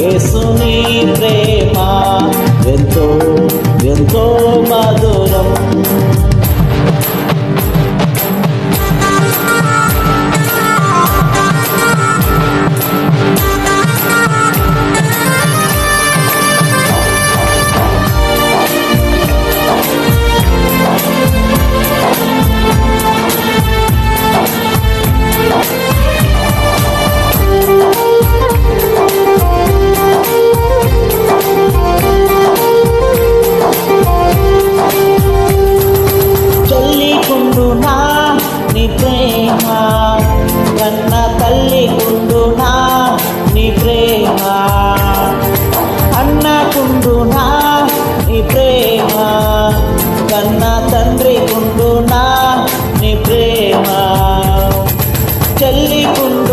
యేసుని ప్రేమ ఎంతో ఎంతో ప్రేమ? కన్న తండ్రి కుండునా నీ ప్రేమ? చెల్లికుండునా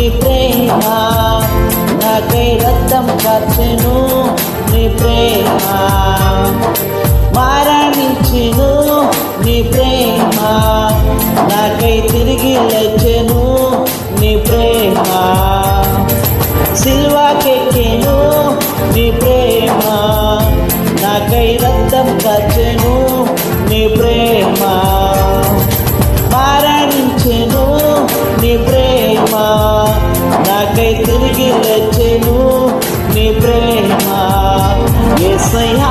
నీ ప్రేమ నాకై రక్తం ఖర్చును నీ ప్రేమ మరణించును నీ ప్రేమ నాకై తిరిగి లేచెను నీ ప్రేమ. సిల్వాకెక్కెను నీ ప్రేమ నాకై రక్తం ఖర్చును నీ ప్రేమ మరణించెను నీ ప్రేమ. నాకై తిరిగి వచ్చెను నీ ప్రేమ. ఏసయ్యా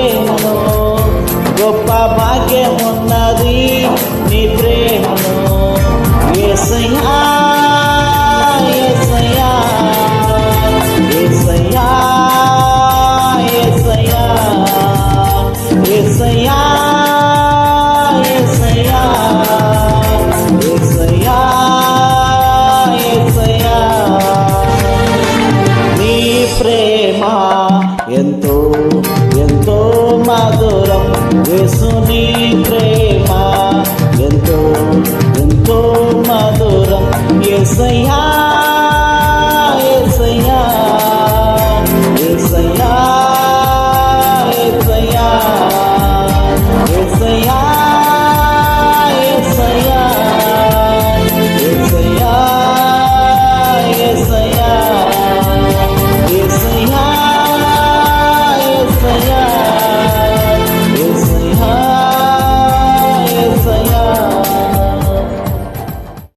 ஐயா